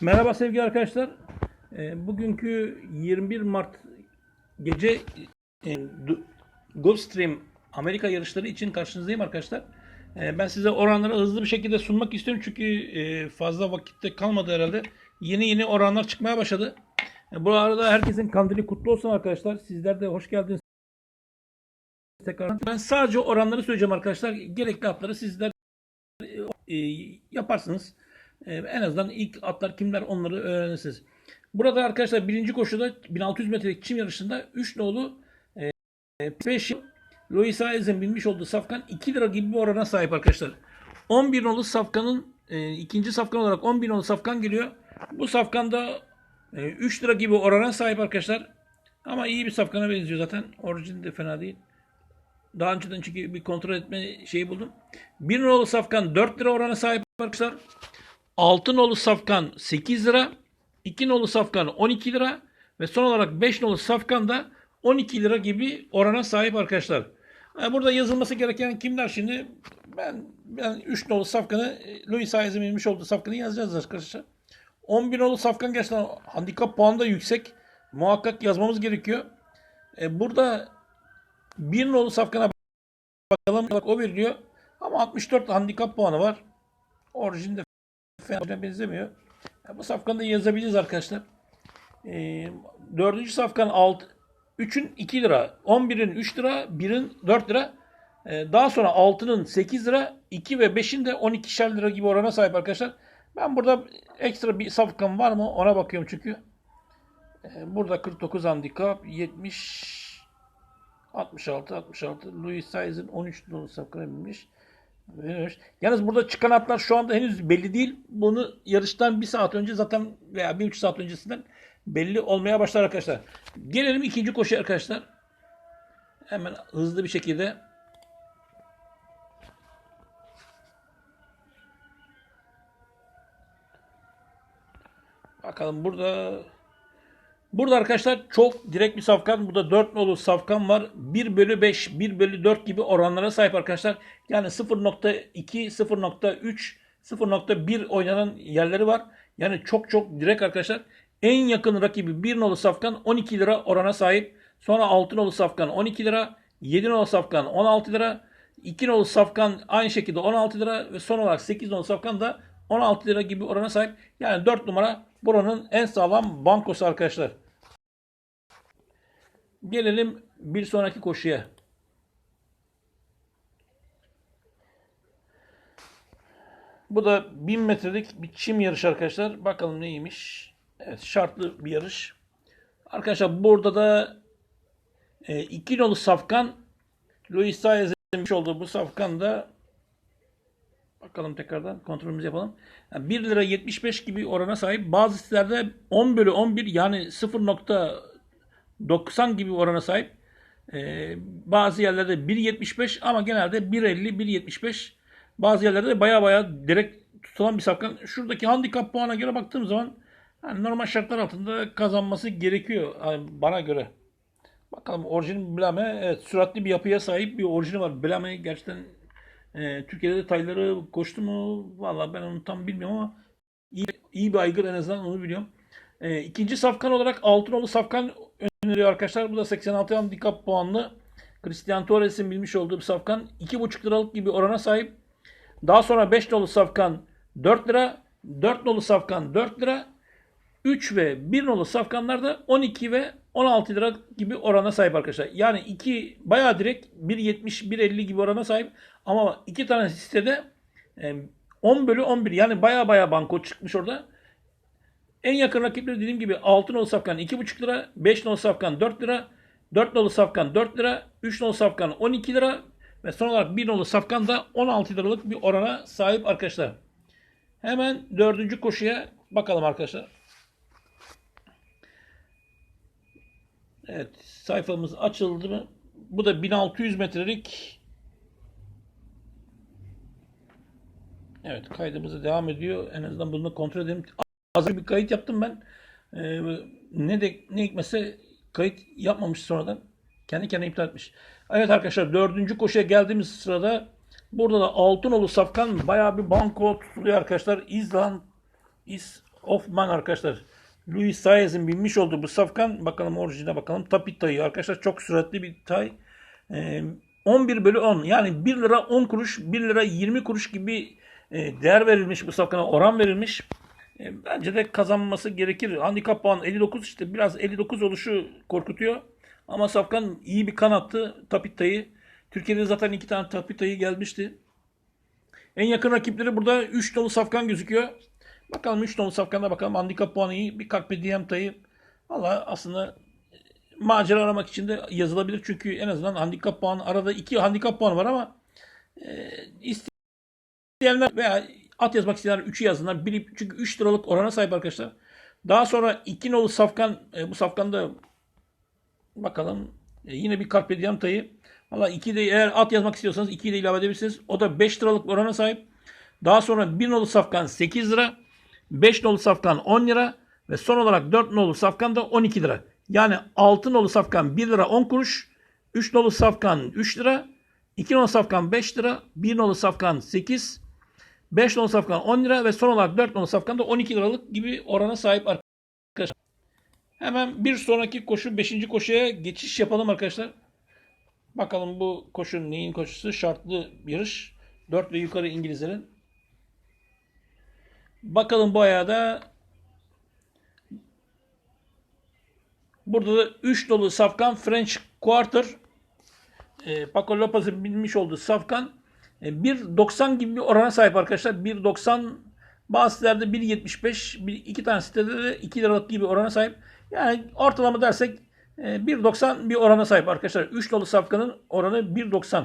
Merhaba sevgili arkadaşlar. Ee, Bugünkü 21 Mart gece e, Gulfstream Amerika yarışları için karşınızdayım arkadaşlar. Ee, Ben size oranları hızlı bir şekilde sunmak istiyorum çünkü e, fazla vakitte kalmadı herhalde. Yeni yeni oranlar çıkmaya başladı. E, Bu arada herkesin kandili kutlu olsun arkadaşlar. Sizler de hoş geldiniz. Tekrar. Ben sadece oranları söyleyeceğim arkadaşlar. Gerekli atları sizler e, yaparsınız. E, en azından ilk atlar kimler onları öğrenirsiniz. Burada arkadaşlar birinci koşuda 1600 metrelik çim yarışında 3 nolu e, 5 yıl Louis Aiz'in binmiş olduğu safkan 2 lira gibi bir orana sahip arkadaşlar. 11 nolu safkanın e, ikinci safkan olarak 11 nolu safkan geliyor. Bu safkanda e, 3 lira gibi orana sahip arkadaşlar. Ama iyi bir safkana benziyor zaten. Orijini de fena değil. Daha önceden çünkü bir kontrol etme şeyi buldum. Bir nolu safkan 4 lira orana sahip arkadaşlar. 6 nolu safkan 8 lira. 2 nolu safkan 12 lira. Ve son olarak 5 nolu safkan da 12 lira gibi orana sahip arkadaşlar. Burada yazılması gereken kimler şimdi? Ben ben 3 nolu safkanı e, Louis Aiz'in bilmiş olduğu safkanı yazacağız arkadaşlar. 11 nolu safkan gerçekten handikap puanı da yüksek. Muhakkak yazmamız gerekiyor. E, burada 1 nolu safkana bakalım. Bak o veriliyor. Ama 64 handikap puanı var. Orijinde fena benzemiyor. Ya bu safkanı da yazabiliriz arkadaşlar. Ee, dördüncü safkan 6 3'ün 2 lira, 11'in 3 lira, 1'in 4 lira. Ee, daha sonra 6'nın 8 lira, 2 ve 5'in de 12'şer lira gibi orana sahip arkadaşlar. Ben burada ekstra bir safkan var mı ona bakıyorum çünkü. Ee, burada 49 handikap, 70 66 66 Louis Saiz'in 13 nolu safkana binmiş. Evet. Yalnız burada çıkan atlar şu anda henüz belli değil. Bunu yarıştan bir saat önce zaten veya bir üç saat öncesinden belli olmaya başlar arkadaşlar. Gelelim ikinci koşu arkadaşlar. Hemen hızlı bir şekilde. Bakalım burada Burada arkadaşlar çok direkt bir safkan. Burada 4 nolu safkan var. 1 bölü 5, 1 bölü 4 gibi oranlara sahip arkadaşlar. Yani 0.2, 0.3, 0.1 oynanan yerleri var. Yani çok çok direkt arkadaşlar. En yakın rakibi 1 nolu safkan 12 lira orana sahip. Sonra 6 nolu safkan 12 lira. 7 nolu safkan 16 lira. 2 nolu safkan aynı şekilde 16 lira. Ve son olarak 8 nolu safkan da 16 lira gibi orana sahip. Yani 4 numara buranın en sağlam bankosu arkadaşlar. Gelelim bir sonraki koşuya. Bu da 1000 metrelik bir çim yarışı arkadaşlar. Bakalım neymiş. Evet şartlı bir yarış. Arkadaşlar burada da e, iki nolu safkan Louis Saez'in olduğu bu safkan da bakalım tekrardan kontrolümüzü yapalım. Yani 1 lira 75 gibi orana sahip. Bazı sitelerde 10 bölü 11 yani 0.90 gibi orana sahip. Ee, bazı yerlerde 1.75 ama genelde 1.50 1.75 bazı yerlerde de baya baya direkt tutulan bir safkan. Şuradaki handikap puana göre baktığım zaman yani normal şartlar altında kazanması gerekiyor yani bana göre. Bakalım orijin Blame evet, süratli bir yapıya sahip bir orijini var. Blame gerçekten e, Türkiye'de detayları koştu mu? Vallahi ben onu tam bilmiyorum ama iyi, iyi bir aygır en azından onu biliyorum. E, ikinci safkan olarak Altınolu safkan öneriyor arkadaşlar. Bu da 86 handikap puanlı. Christian Torres'in bilmiş olduğu bir safkan. 2,5 liralık gibi orana sahip. Daha sonra 5 nolu safkan 4 lira. 4 nolu safkan 4 lira. 3 ve 1 nolu safkanlar da 12 ve 16 lira gibi orana sahip arkadaşlar. Yani iki bayağı direkt 1.70 1.50 gibi orana sahip ama iki tane sitede e, 10 bölü 11 yani bayağı bayağı banko çıkmış orada. En yakın rakipleri dediğim gibi 6 nolu safkan 2,5 lira, 5 nolu safkan 4 lira, 4 nolu safkan 4 lira, 3 nolu safkan 12 lira ve son olarak 1 nolu safkan da 16 liralık bir orana sahip arkadaşlar. Hemen dördüncü koşuya bakalım arkadaşlar. Evet sayfamız açıldı mı? Bu da 1600 metrelik Evet kaydımıza devam ediyor. En azından bunu kontrol edelim. Az bir kayıt yaptım ben. Ee, ne de ne hikmetse kayıt yapmamış sonradan. Kendi kendine iptal etmiş. Evet arkadaşlar dördüncü koşuya geldiğimiz sırada burada da Altınolu Safkan bayağı bir banko tutuluyor arkadaşlar. İzland İz Hoffman arkadaşlar. Louis Saez'in binmiş olduğu bu safkan. Bakalım orijine bakalım. Tapit tayı arkadaşlar. Çok süratli bir tay. Ee, 11 bölü 10. Yani 1 lira 10 kuruş, 1 lira 20 kuruş gibi e, değer verilmiş bu safkana. Oran verilmiş. E, bence de kazanması gerekir. Handikap puan 59 işte biraz 59 oluşu korkutuyor. Ama Safkan iyi bir kanattı Tapita'yı. Türkiye'de zaten iki tane Tapita'yı gelmişti. En yakın rakipleri burada 3 dolu Safkan gözüküyor. Bakalım 3 dolu Safkan'da bakalım handikap puanı iyi. Bir Carpe Diem tayı. Valla aslında macera aramak için de yazılabilir. Çünkü en azından handikap puanı arada 2 handikap puanı var ama e, isteyenler veya at yazmak isteyenler 3'ü yazsınlar. Biri, çünkü 3 liralık orana sahip arkadaşlar. Daha sonra 2 nolu safkan e, bu safkanda bakalım e, yine bir Carpe Diem tayı. Valla 2 de eğer at yazmak istiyorsanız 2'yi de ilave edebilirsiniz. O da 5 liralık orana sahip. Daha sonra 1 nolu safkan 8 lira. 5 nolu safkan 10 lira. Ve son olarak 4 nolu safkan da 12 lira. Yani 6 nolu safkan 1 lira 10 kuruş. 3 nolu safkan 3 lira. 2 nolu safkan 5 lira. 1 nolu safkan 8 5 nolu safkan 10 lira ve son olarak 4 nolu safkan da 12 liralık gibi orana sahip arkadaşlar. Hemen bir sonraki koşu 5. koşuya geçiş yapalım arkadaşlar. Bakalım bu koşu neyin koşusu? Şartlı yarış. 4 ve yukarı İngilizlerin. Bakalım bu ayağa da Burada da 3 dolu safkan French Quarter. E, Paco Lopez'in binmiş olduğu safkan. E, 1.90 gibi bir orana sahip arkadaşlar. 1.90 bazı sitelerde 1.75 bir, iki tane sitede de 2 liralık gibi orana sahip. Yani ortalama dersek e, 1.90 bir orana sahip arkadaşlar. 3 dolu safkanın oranı 1.90.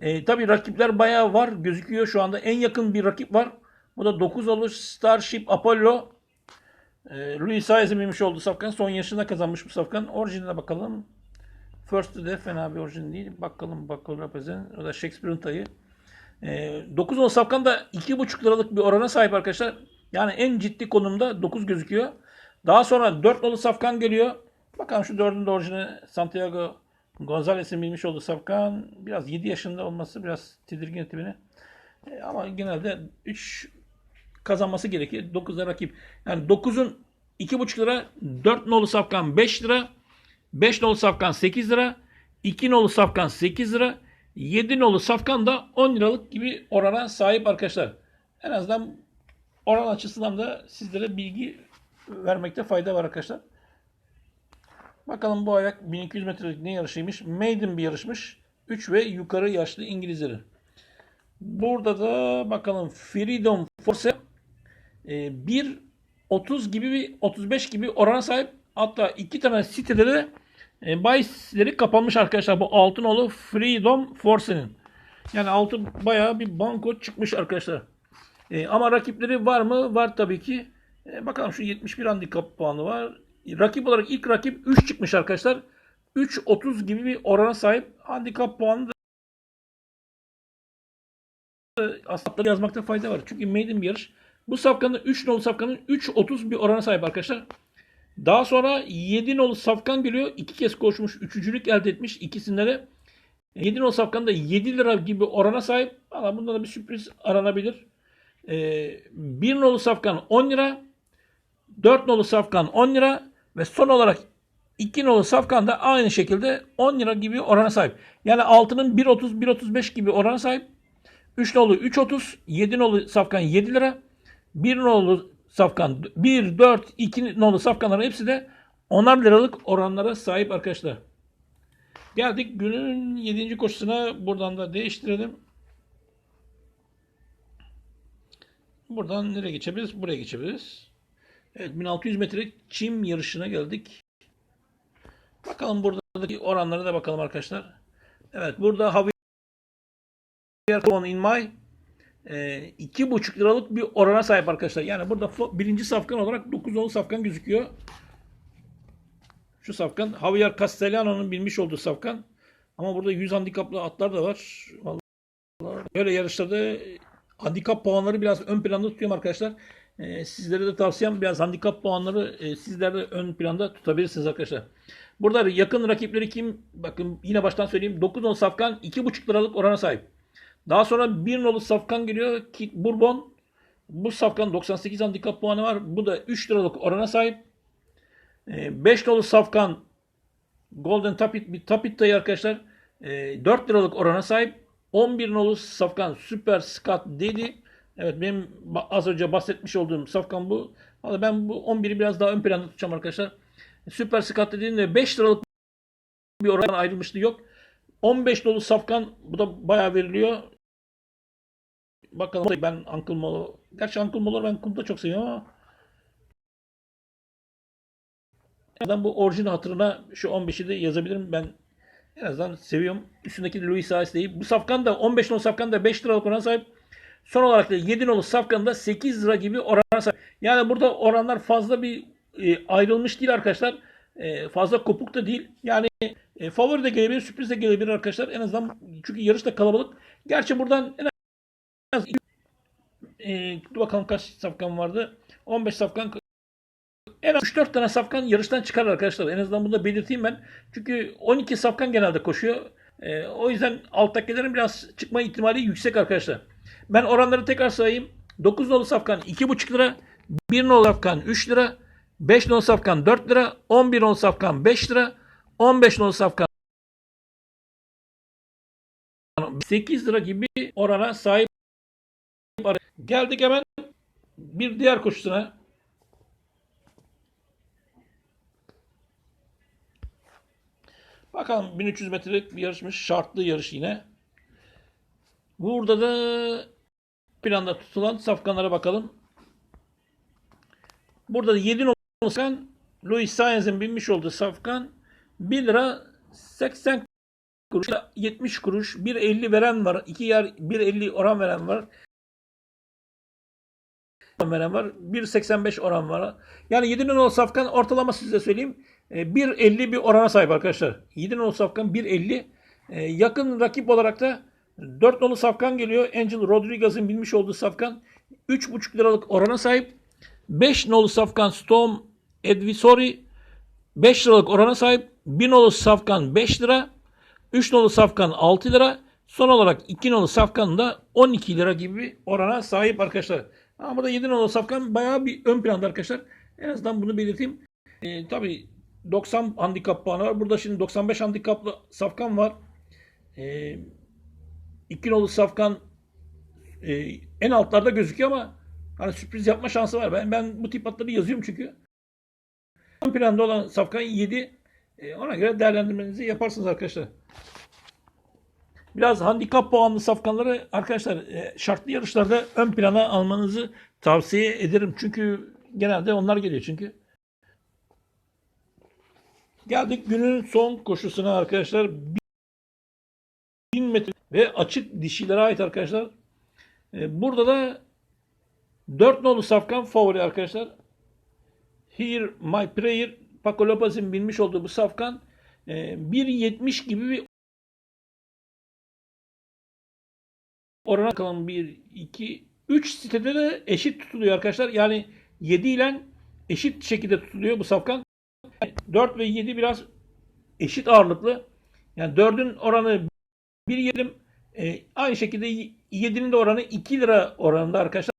E, Tabi rakipler bayağı var gözüküyor şu anda. En yakın bir rakip var. Bu da 9 dolu Starship Apollo. E, Louis Saez'in binmiş olduğu safkan. Son yarışında kazanmış bu safkan. Orijinine bakalım. First'ı de fena bir orijin değil. Bakalım bakalım. O da Shakespeare'ın tayı. E, 9 nolu safkan da 2,5 liralık bir orana sahip arkadaşlar. Yani en ciddi konumda 9 gözüküyor. Daha sonra 4 nolu safkan geliyor. Bakalım şu 4'ün de orijini Santiago Gonzalez'in bilmiş olduğu safkan. Biraz 7 yaşında olması biraz tedirgin etti beni. E, ama genelde 3 kazanması gerekir. 9'da rakip. Yani 9'un 2,5 lira, 4 nolu safkan 5 lira, 5 nolu safkan 8 lira, 2 nolu safkan 8 lira, 7 nolu safkan da 10 liralık gibi orana sahip arkadaşlar. En azından oran açısından da sizlere bilgi vermekte fayda var arkadaşlar. Bakalım bu ayak 1200 metrelik ne yarışıymış? Maiden bir yarışmış. 3 ve yukarı yaşlı İngilizleri. Burada da bakalım Freedom Force e, 1.30 gibi bir 35 gibi orana sahip. Hatta iki tane sitede de e, bahisleri kapanmış arkadaşlar. Bu Altınolu Freedom Force'nin. Yani altı bayağı bir banko çıkmış arkadaşlar. E, ama rakipleri var mı? Var tabii ki. E, bakalım şu 71 handikap puanı var. Rakip olarak ilk rakip 3 çıkmış arkadaşlar. 3.30 gibi bir orana sahip. Handikap puanı da aslında yazmakta fayda var. Çünkü maiden bir yarış. Bu safkanın 3 nolu safkanın 3.30 bir orana sahip arkadaşlar. Daha sonra 7 nolu safkan geliyor. İki kez koşmuş. Üçüncülük elde etmiş. İkisinde de 7 nolu safkan da 7 lira gibi orana sahip. Ama bunda da bir sürpriz aranabilir. Ee, 1 nolu safkan 10 lira. 4 nolu safkan 10 lira. Ve son olarak 2 nolu safkan da aynı şekilde 10 lira gibi orana sahip. Yani altının 1.30 1.35 gibi orana sahip. 3 nolu 3.30, 7 nolu safkan 7 lira. 1 nolu safkan 1, 4, 2 nolu safkanların hepsi de 10'ar liralık oranlara sahip arkadaşlar. Geldik günün 7. koşusuna. Buradan da değiştirelim. Buradan nereye geçebiliriz? Buraya geçebiliriz. Evet 1600 metre çim yarışına geldik. Bakalım buradaki oranlara da bakalım arkadaşlar. Evet burada Javier in my iki buçuk liralık bir orana sahip arkadaşlar. Yani burada birinci safkan olarak 9 nolu safkan gözüküyor. Şu safkan Javier Castellano'nun bilmiş olduğu safkan. Ama burada 100 handikaplı atlar da var. Vallahi böyle yarışlarda handikap puanları biraz ön planda tutuyorum arkadaşlar. E, sizlere de tavsiyem biraz handikap puanları e, sizler de ön planda tutabilirsiniz arkadaşlar. Burada yakın rakipleri kim? Bakın yine baştan söyleyeyim. 9 nolu safkan 2,5 liralık orana sahip. Daha sonra bir nolu safkan geliyor. Kit Bourbon. Bu safkan 98 handikap puanı var. Bu da 3 liralık orana sahip. 5 dolu safkan Golden Tapit bir Tapit dayı arkadaşlar. E, 4 liralık orana sahip. 11 nolu safkan Super Scott dedi. Evet benim az önce bahsetmiş olduğum safkan bu. Ama ben bu 11'i biraz daha ön planda tutacağım arkadaşlar. Süper Scott dediğimde 5 liralık bir oran ayrılmıştı yok. 15 dolu safkan bu da bayağı veriliyor. Bakalım ben Uncle Molo. Gerçi Uncle Molo'yu ben kumda çok seviyorum ama en azından bu orijin hatırına şu 15'i de yazabilirim. Ben en azından seviyorum. Üstündeki de Louis Saez değil. Bu safkan da 15 nolu safkan da 5 liralık orana sahip. Son olarak da 7 nolu safkan da 8 lira gibi orana sahip. Yani burada oranlar fazla bir e, ayrılmış değil arkadaşlar. E, fazla kopuk da değil. Yani e, favori de gelebilir, sürpriz de gelebilir arkadaşlar. En azından çünkü yarış da kalabalık. Gerçi buradan en e, bakalım kaç safkan vardı. 15 safkan en az 3-4 tane safkan yarıştan çıkar arkadaşlar. En azından bunu da belirteyim ben. Çünkü 12 safkan genelde koşuyor. E, o yüzden alttakilerin biraz çıkma ihtimali yüksek arkadaşlar. Ben oranları tekrar sayayım. 9 nolu safkan 2,5 lira. 1 nolu safkan 3 lira. 5 nolu safkan 4 lira. 11 nolu safkan 5 lira. 15 nolu safkan 8 lira gibi orana sahip. Geldik hemen bir diğer koşusuna. Bakalım 1300 metrelik bir yarışmış. Şartlı yarış yine. Burada da planda tutulan safkanlara bakalım. Burada da 7 numaralı Louis Saenz'in binmiş olduğu safkan 1 lira 80 kuruş 70 kuruş 1.50 veren var. 2 yer 1.50 oran veren var. Veren var. 1.85 oran var. Yani 7 numaralı safkan ortalama size söyleyeyim. E, 1.50 bir orana sahip arkadaşlar. 7 numaralı safkan 1.50. E, yakın rakip olarak da 4 nolu safkan geliyor. Angel Rodriguez'in bilmiş olduğu safkan 3,5 liralık orana sahip. 5 nolu safkan Storm Advisory 5 liralık orana sahip. 1 nolu safkan 5 lira. 3 nolu safkan 6 lira. Son olarak 2 nolu safkan da 12 lira gibi orana sahip arkadaşlar. Ama burada 7 nolu safkan bayağı bir ön planda arkadaşlar. En azından bunu belirteyim. E, tabii 90 handikap puanı var. Burada şimdi 95 handikaplı safkan var. E, 2 nolu safkan e, en altlarda gözüküyor ama hani sürpriz yapma şansı var. Ben ben bu tip atları yazıyorum çünkü. Ön planda olan safkan 7. E, ona göre değerlendirmenizi yaparsınız arkadaşlar. Biraz handikap puanlı safkanları arkadaşlar e, şartlı yarışlarda ön plana almanızı tavsiye ederim. Çünkü genelde onlar geliyor çünkü. Geldik günün son koşusuna arkadaşlar. 1000 metre ve açık dişilere ait arkadaşlar. E, Burada da 4 nolu safkan favori arkadaşlar. Here My Prayer Paco Lopez'in bilmiş olduğu bu safkan e, 1.70 gibi bir orana kalan 1, 2, 3 sitede de eşit tutuluyor arkadaşlar. Yani 7 ile eşit şekilde tutuluyor bu safkan. 4 ve 7 biraz eşit ağırlıklı. Yani 4'ün oranı 1 yerim. E, aynı şekilde 7'nin de oranı 2 lira oranında arkadaşlar.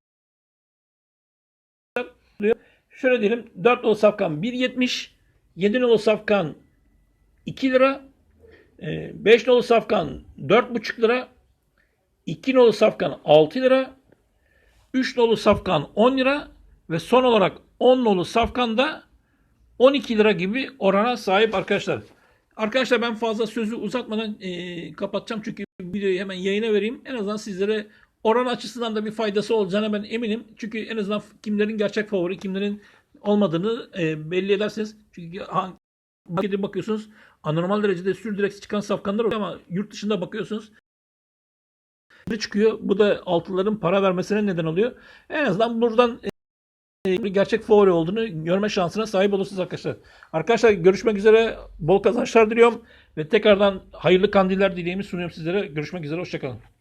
Şöyle diyelim 4 nolu safkan 1.70 7 nolu safkan 2 lira 5 nolu safkan 4.5 lira 2 nolu safkan 6 lira 3 nolu safkan 10 lira ve son olarak 10 nolu safkan da 12 lira gibi orana sahip arkadaşlar. Arkadaşlar ben fazla sözü uzatmadan e, kapatacağım çünkü videoyu hemen yayına vereyim. En azından sizlere oran açısından da bir faydası olacağına ben eminim. Çünkü en azından kimlerin gerçek favori, kimlerin olmadığını e, belli edersiniz. Çünkü hangi bakıyorsunuz anormal derecede sürdürek çıkan safkanlar oluyor ama yurt dışında bakıyorsunuz çıkıyor. Bu da altıların para vermesine neden oluyor. En azından buradan e, gerçek favori olduğunu görme şansına sahip olursunuz arkadaşlar. Arkadaşlar görüşmek üzere. Bol kazançlar diliyorum. Ve tekrardan hayırlı kandiller dileğimi sunuyorum sizlere. Görüşmek üzere. Hoşçakalın.